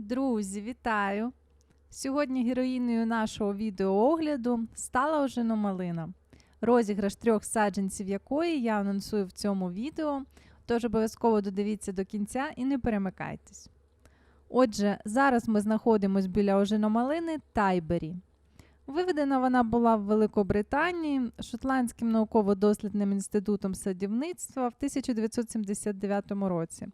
Друзі, вітаю! Сьогодні героїнею нашого відеоогляду стала ожина малина, розіграш трьох саджанців якої я анонсую в цьому відео, тож обов'язково додивіться до кінця і не перемикайтесь. Отже, зараз ми знаходимося біля ожиномалини Тайбері. Виведена вона була в Великобританії Шотландським науково-дослідним інститутом садівництва в 1979 році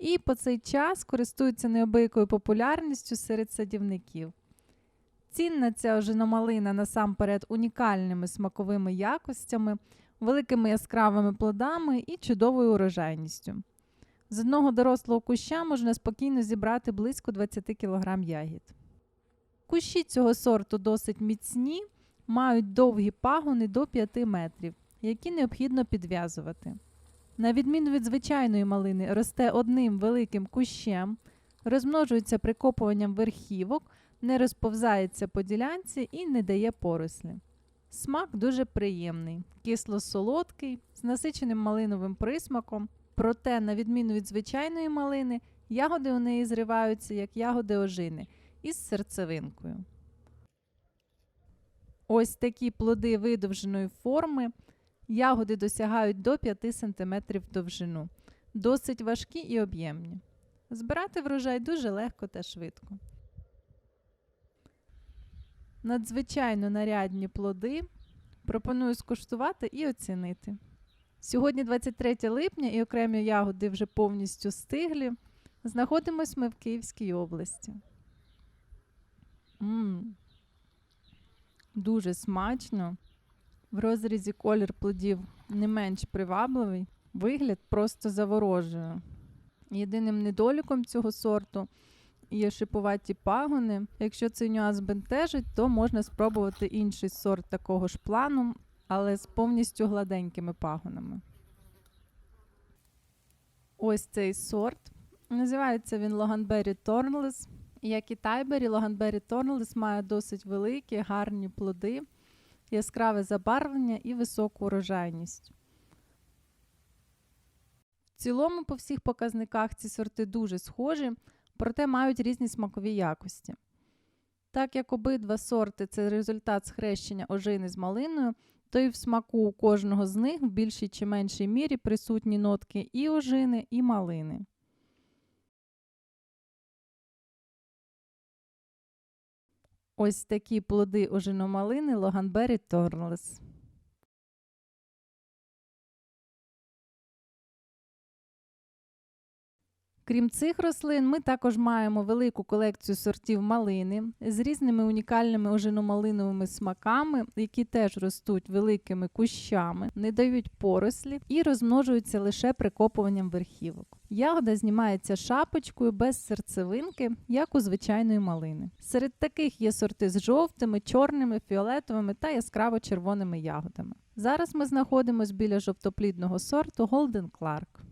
і по цей час користується неабиякою популярністю серед садівників. Цінна ця ожиномалина насамперед унікальними смаковими якостями, великими яскравими плодами і чудовою урожайністю. З одного дорослого куща можна спокійно зібрати близько 20 кг ягід. Кущі цього сорту досить міцні, мають довгі пагони до 5 метрів, які необхідно підв'язувати. На відміну від звичайної малини, росте одним великим кущем, розмножується прикопуванням верхівок, не розповзається по ділянці і не дає порослі. Смак дуже приємний, кисло-солодкий, з насиченим малиновим присмаком, проте, на відміну від звичайної малини, ягоди у неї зриваються як ягоди ожини із серцевинкою. Ось такі плоди видовженої форми. Ягоди досягають до 5 см довжину, досить важкі і об'ємні. Збирати врожай дуже легко та швидко. Надзвичайно нарядні плоди пропоную скуштувати і оцінити. Сьогодні 23 липня і окремі ягоди вже повністю стиглі. Знаходимось ми в Київській області. М-м. Дуже смачно. В розрізі колір плодів не менш привабливий, вигляд просто заворожує. Єдиним недоліком цього сорту є шиповаті пагони. Якщо цей нюанс бентежить, то можна спробувати інший сорт такого ж плану, але з повністю гладенькими пагонами. Ось цей сорт. Називається він Логанбері Торнлес. Як і Тайбері, Логанбері Торнлес має досить великі, гарні плоди яскраве забарвлення і високу урожайність. В цілому, по всіх показниках ці сорти дуже схожі, проте мають різні смакові якості. Так як обидва сорти це результат схрещення ожини з малиною, то і в смаку у кожного з них в більшій чи меншій мірі присутні нотки і ожини, і малини. Ось такі плоди ожиномалини Логанбері Торнлес. Крім цих рослин, ми також маємо велику колекцію сортів малини з різними унікальними ожиномалиновими смаками, які теж ростуть великими кущами, не дають порослі і розмножуються лише прикопуванням верхівок. Ягода знімається шапочкою без серцевинки, як у звичайної малини. Серед таких є сорти з жовтими, чорними, фіолетовими та яскраво червоними ягодами. Зараз ми знаходимося біля жовтоплідного сорту Golden Clark.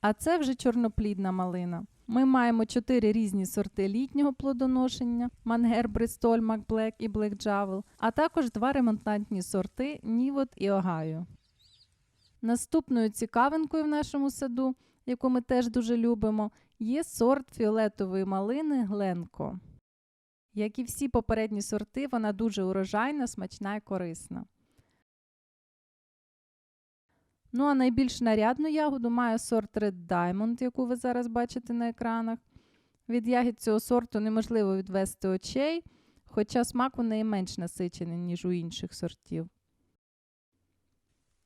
А це вже чорноплідна малина. Ми маємо чотири різні сорти літнього плодоношення: Мангер, Бристоль, Макблек і Блек Джавел, а також два ремонтантні сорти Нівот і Огайо. Наступною цікавинкою в нашому саду, яку ми теж дуже любимо, є сорт фіолетової малини Гленко. Як і всі попередні сорти, вона дуже урожайна, смачна і корисна. Ну, а найбільш нарядну ягоду має сорт Red Diamond, яку ви зараз бачите на екранах. Від ягід цього сорту неможливо відвести очей, хоча смак у неї менш насичений, ніж у інших сортів.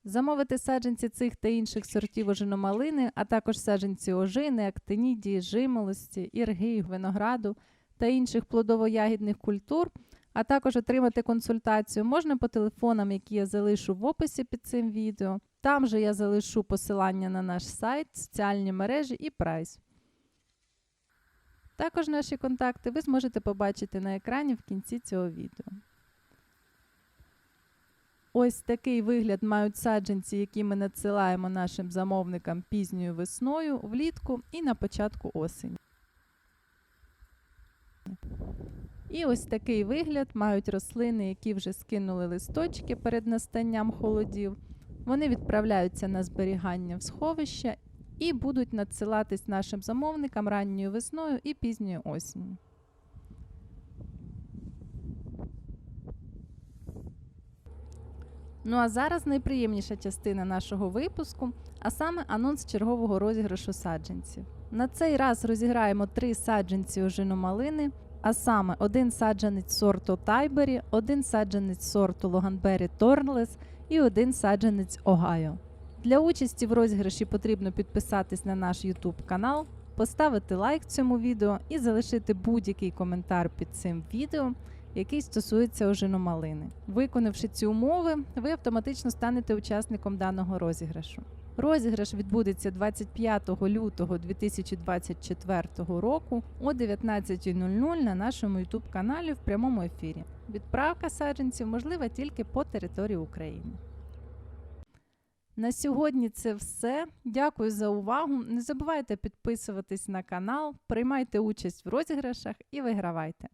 Замовити саджанці цих та інших сортів ожиномалини, а також саджанці ожини, актинідії, жимолості, ірги, винограду та інших плодово-ягідних культур, а також отримати консультацію можна по телефонам, які я залишу в описі під цим відео. Там же я залишу посилання на наш сайт, соціальні мережі і прайс. Також наші контакти ви зможете побачити на екрані в кінці цього відео. Ось такий вигляд мають саджанці, які ми надсилаємо нашим замовникам пізньою весною, влітку і на початку осені. І ось такий вигляд мають рослини, які вже скинули листочки перед настанням холодів. Вони відправляються на зберігання в сховище і будуть надсилатись нашим замовникам ранньою весною і пізньою осінню. Ну а зараз найприємніша частина нашого випуску, а саме анонс чергового розіграшу саджанців. На цей раз розіграємо три саджанці ожину малини, а саме один саджанець сорту Тайбері, один саджанець сорту Логанбері Торнлес і один саджанець Огайо. Для участі в розіграші потрібно підписатись на наш YouTube канал, поставити лайк цьому відео і залишити будь-який коментар під цим відео, який стосується ожину малини. Виконавши ці умови, ви автоматично станете учасником даного розіграшу. Розіграш відбудеться 25 лютого 2024 року о 19.00 на нашому YouTube каналі в прямому ефірі. Відправка саджанців можлива тільки по території України. На сьогодні це все. Дякую за увагу. Не забувайте підписуватись на канал, приймайте участь в розіграшах і вигравайте.